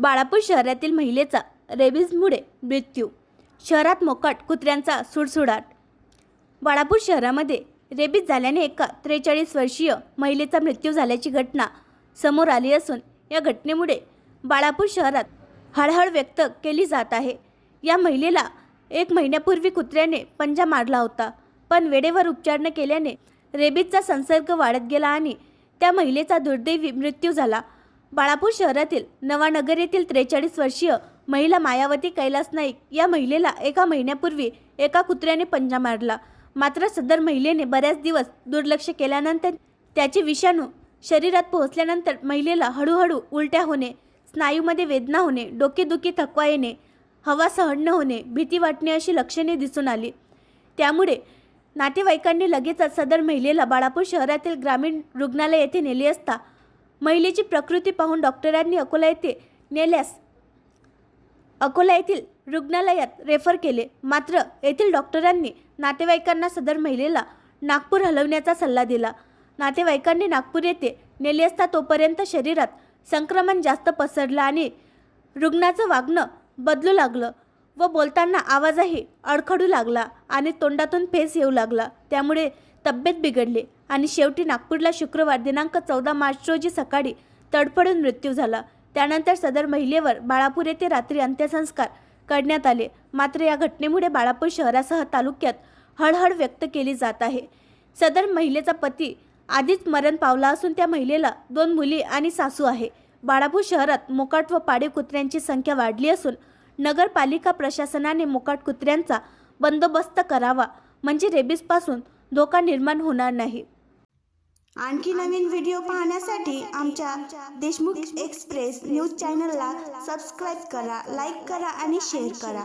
बाळापूर शहरातील महिलेचा रेबीजमुळे मृत्यू. शहरात मोकाट कुत्र्यांचा सुडसुडाट. बाळापूर शहरामध्ये रेबीज झाल्याने एका त्रेचाळीस वर्षीय महिलेचा मृत्यू झाल्याची घटना समोर आली असून या घटनेमुळे बाळापूर शहरात हळहळ व्यक्त केली जात आहे. या महिलेला एक महिन्यापूर्वी कुत्र्याने पंजा मारला होता पण वेळेवर उपचार न केल्याने रेबीजचा संसर्ग वाढत गेला आणि त्या महिलेचा दुर्दैवी मृत्यू झाला. बाळापूर शहरातील नवानगर येथील त्रेचाळीस वर्षीय महिला मायावती कैलास नाईक या महिलेला एका महिन्यापूर्वी एका कुत्र्याने पंजा मारला. मात्र सदर महिलेने बऱ्याच दिवस दुर्लक्ष केल्यानंतर त्याचे विषाणू शरीरात पोहोचल्यानंतर महिलेला हळूहळू उलट्या होणे स्नायूमध्ये वेदना होणे डोकेदुखी थकवा येणे हवा सहन न होणे भीती वाटणे अशी लक्षणे दिसून आली. त्यामुळे नातेवाईकांनी लगेचच सदर महिलेला बाळापूर शहरातील ग्रामीण रुग्णालय येथे नेले असता महिलेची प्रकृती पाहून डॉक्टरांनी अकोला येथे नेल्यास अकोला येथील रुग्णालयात रेफर केले. मात्र येथील डॉक्टरांनी नातेवाईकांना सदर महिलेला नागपूर हलवण्याचा सल्ला दिला. नातेवाईकांनी नागपूर येथे नेले असता तोपर्यंत शरीरात संक्रमण जास्त पसरलं आणि रुग्णाचं वागणं बदलू लागलं व बोलताना आवाजही अडखडू लागला आणि तोंडातून फेस येऊ लागला. त्यामुळे तब्येत बिघडली आणि शेवटी नागपूरला शुक्रवार दिनांक चौदा मार्च रोजी सकाळी तडफडून मृत्यू झाला. त्यानंतर सदर महिलेवर बाळापूर येथे रात्री अंत्यसंस्कार करण्यात आले. मात्र या घटनेमुळे बाळापूर शहरासह तालुक्यात हळहळ व्यक्त केली जात आहे. सदर महिलेचा पती आधीच मरण पावला असून त्या महिलेला दोन मुली आणि सासू आहे. बाळापूर शहरात मोकाट व पाळीव कुत्र्यांची संख्या वाढली असून नगरपालिका प्रशासनाने मोकाट कुत्र्यांचा बंदोबस्त करावा म्हणजे रेबीजपासून धोका निर्माण होणार नाही. आणखी नवीन व्हिडिओ पाहण्यासाठी आमच्या देशमुख एक्सप्रेस न्यूज चॅनलला सबस्क्राईब करा लाईक करा आणि शेअर करा.